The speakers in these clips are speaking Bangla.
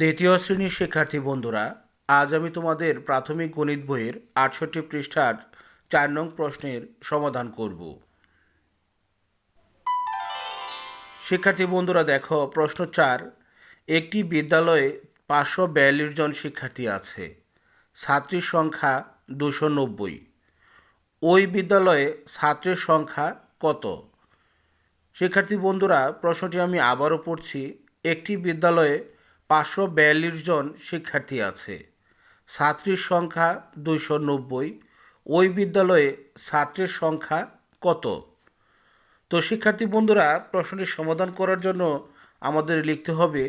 দ্বিতীয় শ্রেণির শিক্ষার্থী বন্ধুরা, আজ আমি তোমাদের প্রাথমিক গণিত বইয়ের আটষট্টি পৃষ্ঠার চার নং প্রশ্নের সমাধান করব। শিক্ষার্থী বন্ধুরা, দেখো, প্রশ্ন চার, একটি বিদ্যালয়ে পাঁচশো বিয়াল্লিশ জন শিক্ষার্থী আছে, ছাত্রীর সংখ্যা দুশো নব্বই। ওই বিদ্যালয়ে ছাত্রের সংখ্যা কত? শিক্ষার্থী বন্ধুরা, প্রশ্নটি আমি আবারও পড়ছি, একটি বিদ্যালয়ে পাঁচশো বিয়াল্লিশ জন শিক্ষার্থী আছে। ছাত্রীর সংখ্যা দুইশো নব্বই। ওই বিদ্যালয়ে ছাত্রের সংখ্যা কত? তো শিক্ষার্থী বন্ধুরা প্রশ্নটির সমাধান করার জন্য আমাদের লিখতে হবে,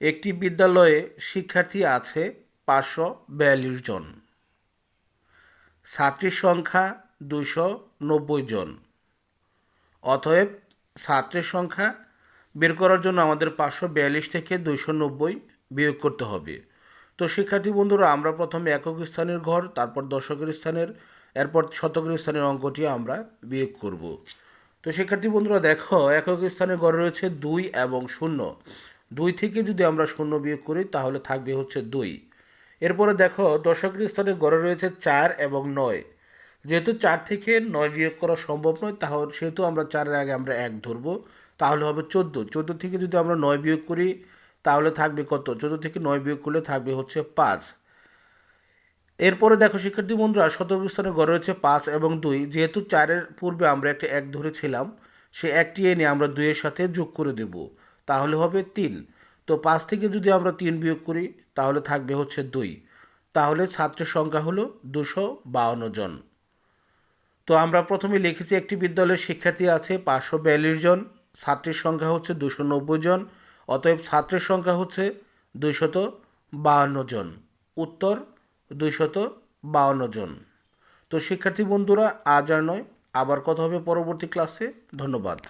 একটি বিদ্যালয়ে শিক্ষার্থী আছে পাঁচশো বিয়াল্লিশ জন। ছাত্রীর সংখ্যা দুইশো নব্বই জন। অতএব ছাত্রের সংখ্যা বের করার জন্য আমাদের পাঁচশো বিয়াল্লিশ থেকে দুইশো নব্বই বিয়োগ করতে হবে। তো শিক্ষার্থী বন্ধুরা, আমরা প্রথমে একক স্থানের ঘর, তারপর দশকের স্থানের, এরপর শতকের স্থানের অঙ্কটি আমরা বিয়োগ করব। তো শিক্ষার্থী বন্ধুরা, দেখো, একক স্থানের ঘরে রয়েছে দুই এবং শূন্য। দুই থেকে যদি আমরা শূন্য বিয়োগ করি, তাহলে থাকবে হচ্ছে দুই। এরপরে দেখো, দশকের স্থানে গড়ে রয়েছে চার এবং নয়। যেহেতু চার থেকে নয় বিয়োগ করা সম্ভব নয়, তাহলে সেহেতু আমরা চারের আগে আমরা এক ধরবো, তাহলে হবে চোদ্দ। চোদ্দ থেকে যদি আমরা নয় বিয়োগ করি তাহলে থাকবে কত? চোদ্দ থেকে নয় বিয়োগ করলে থাকবে হচ্ছে পাঁচ। এরপরে দেখো, শিক্ষার্থী বন্ধুরা শতক স্থানে গড়ে রয়েছে পাঁচ এবং দুই। যেহেতু চারের পূর্বে আমরা একটা এক ধরেছিলাম, সে একটি এনে আমরা দুইয়ের সাথে যোগ করে দেব। তাহলে হবে তিন। তো পাঁচ থেকে যদি আমরা তিন বিয়োগ করি, তাহলে থাকবে হচ্ছে দুই। তাহলে ছাত্রের সংখ্যা হলো দুশো বাউন্ন জন। তো আমরা প্রথমে লিখেছি একটি বিদ্যালয়ের শিক্ষার্থী আছে পাঁচশো বিয়াল্লিশ জন, ছাত্রের সংখ্যা হচ্ছে দুশো নব্বই জন অতএব ছাত্রের সংখ্যা হচ্ছে দুইশত বাহান্ন জন। উত্তর, দুইশত বাহান্ন জন। তো শিক্ষার্থী বন্ধুরা, আজ আর নয়। আবার কথা হবে পরবর্তী ক্লাসে। ধন্যবাদ।